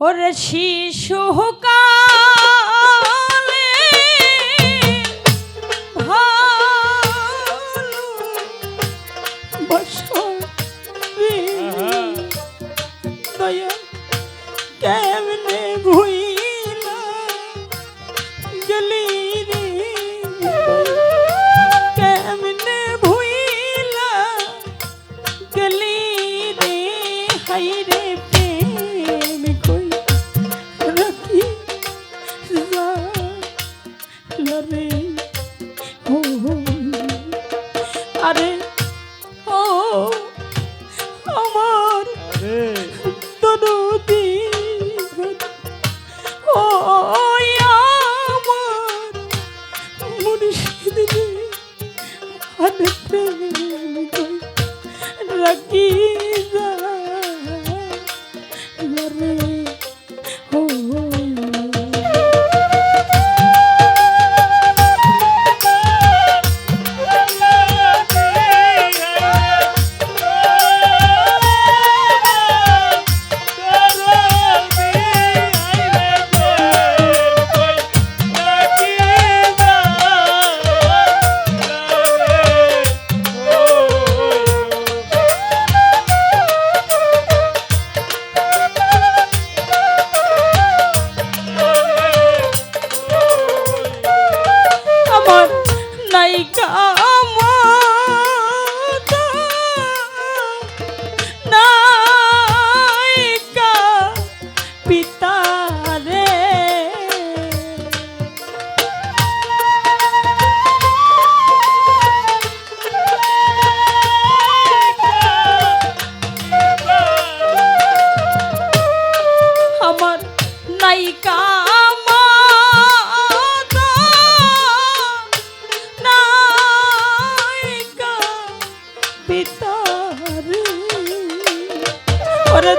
ওরে শিশু কালে ভালো বসো রে? রাখি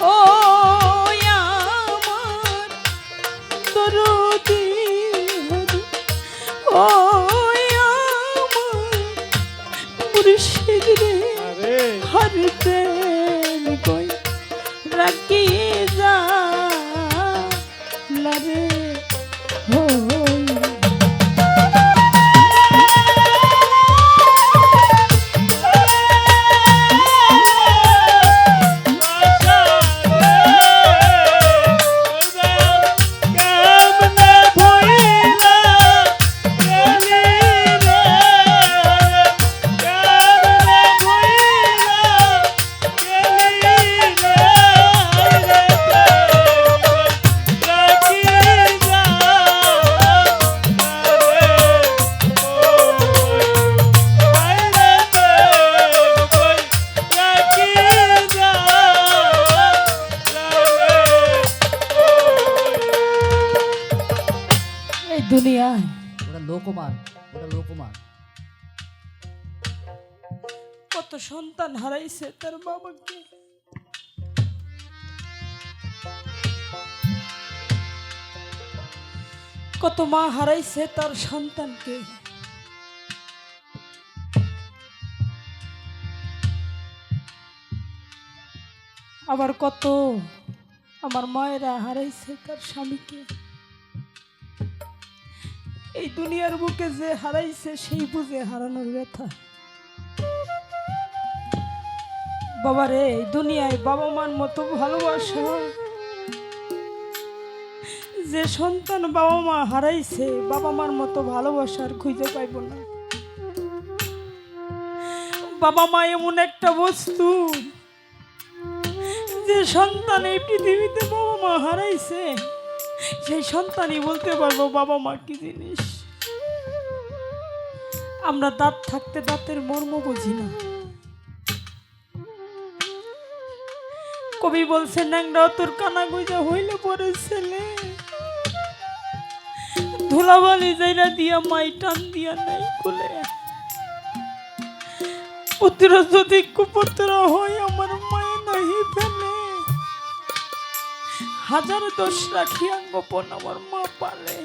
ও আমার দরদি হরি ও আমার মুর্শিদ রে হর সন্তান হারাইছে তার বাবাকে কত মা হারাইছে তার সন্তানকে আবার কত আমার মায়েরা হারাইছে তার স্বামীকে এই দুনিয়ার বুকে যে হারাইছে সেই বুঝে হারানোর ব্যথা বাবা রে এই দুনিয়ায় বাবা মার মতো ভালোবাসা। যে সন্তান বাবা মা হারাইছে, বাবা মার মতো ভালোবাসার খুঁজে পাইব না। বাবা মা এমন একটা বস্তু, যে সন্তান এই পৃথিবীতে বাবা মা হারাইছে, সেই সন্তানই বলতে পারব বাবা মা কি জিনিস। আমরা দাঁত থাকতে দাঁতের মর্ম বুঝি না। কবি বলছে ন্যাংরা তোর কানা গুজা হইলে পরে ছেলে। ধুলাবালি যাইরা দিয়া মাই টান দিয়া নাই কুলে। পুত্র যদি কুপুত্র হয়, আমার মায়ে নাহি ফেলে। হাজার দোষ রাখিয়া গোপন আমার মা পালে।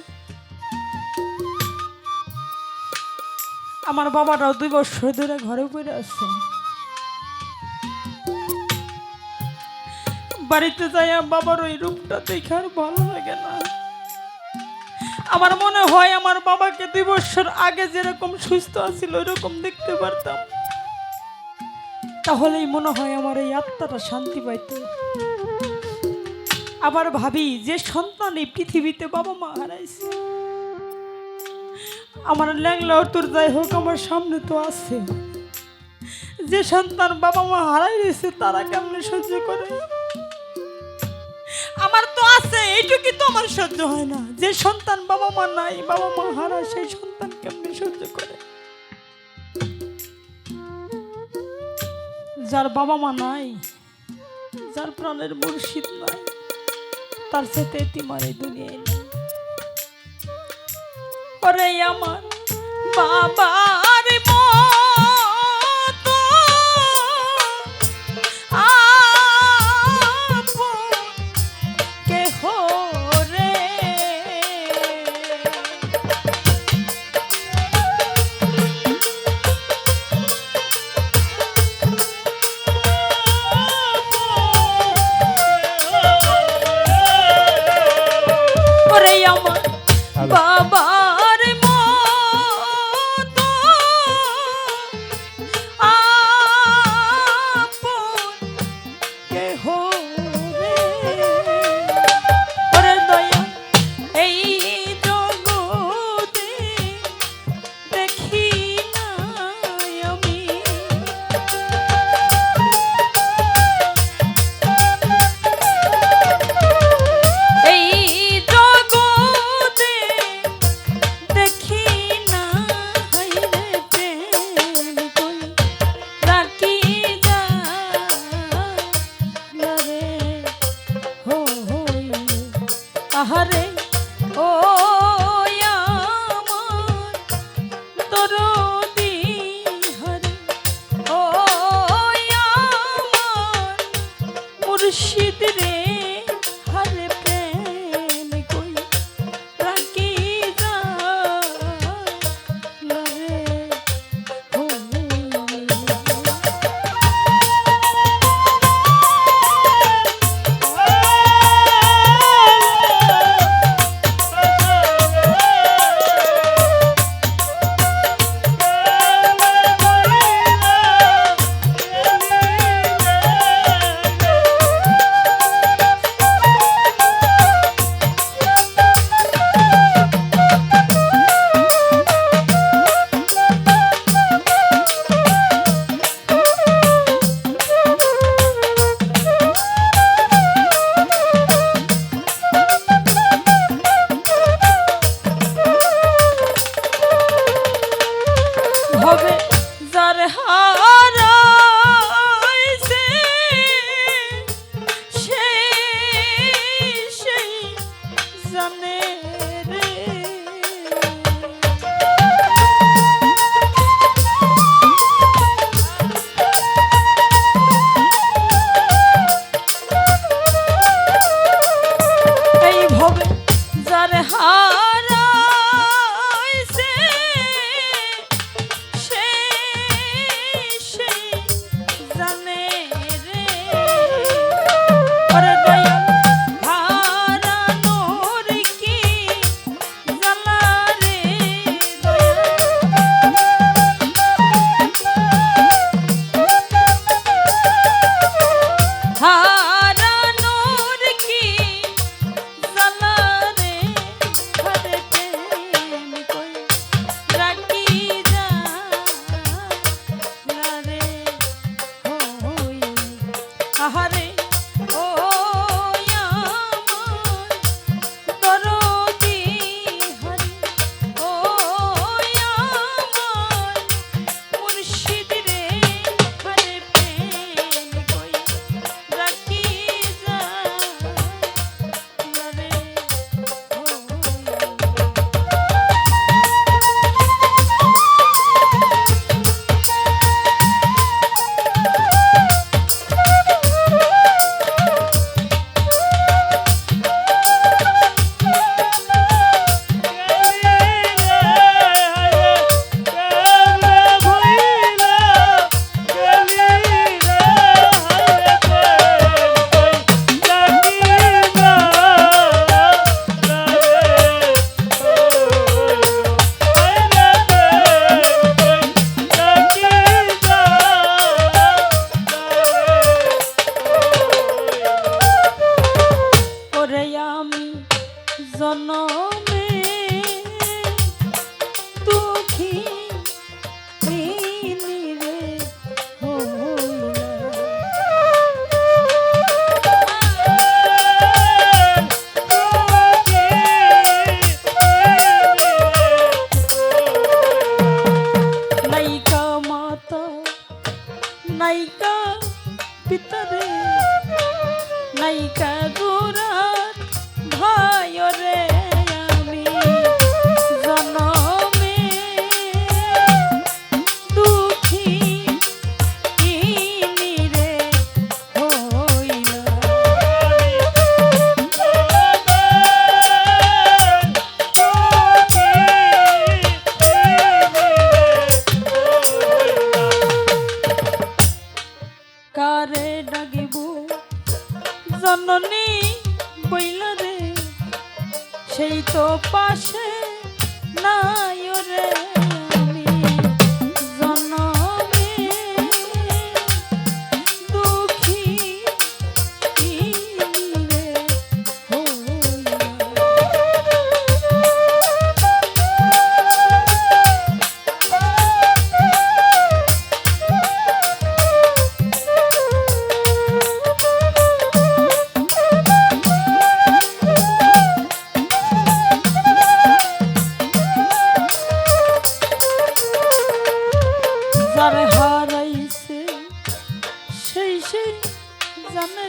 আমার বাবাটাও দুই বছর ধরে ঘরে পড়ে আছে। বাড়িতে যাইয়া বাবার ওই রূপটা দেখে আর ভালো লাগে না। আমার মনে হয় আমার বাবাকে দুই বছর আগে যেরকম সুস্থ আছিল, ওইরকম দেখতে পারতাম। তাহলেই মনে হয় আমার এই আত্মাটা শান্তি পাইত। আবার ভাবি, যে সন্তান এই পৃথিবীতে বাবা মা হারাইছে। আমার ল্যাংলা তোর যাই হোক, আমার সামনে তো আছে। যে সন্তান বাবা মা হারাই রয়েছে, তারা কেমনে সহ্য করে? আমার তো আছে, এইটুকু তো আমার সহ্য হয় না। যে সন্তান বাবা মা নাই, বাবা মা হারায় সেই সন্তান কেমনে সহ্য করে? যার বাবা মা নাই, যার প্রাণের মুর্শিদ নাই, তার সাথে এতিমার এই দুনিয়ায় নেই আমার বাবার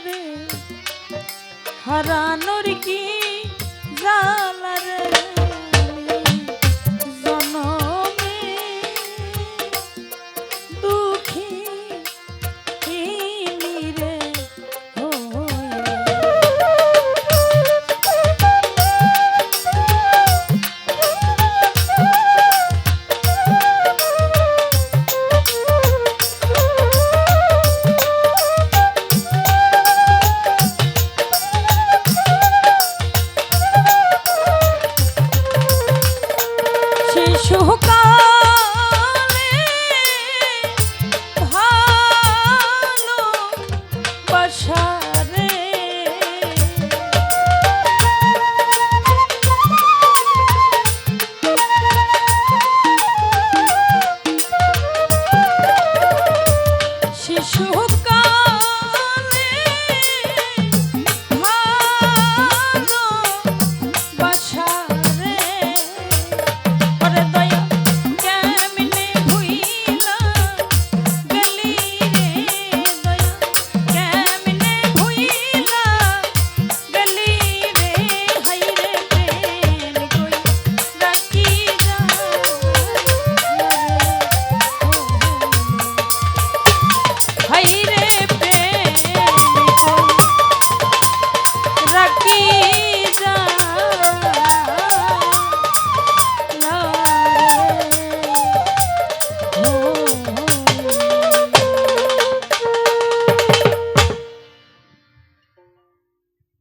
রে হারানোর কি জ্বালা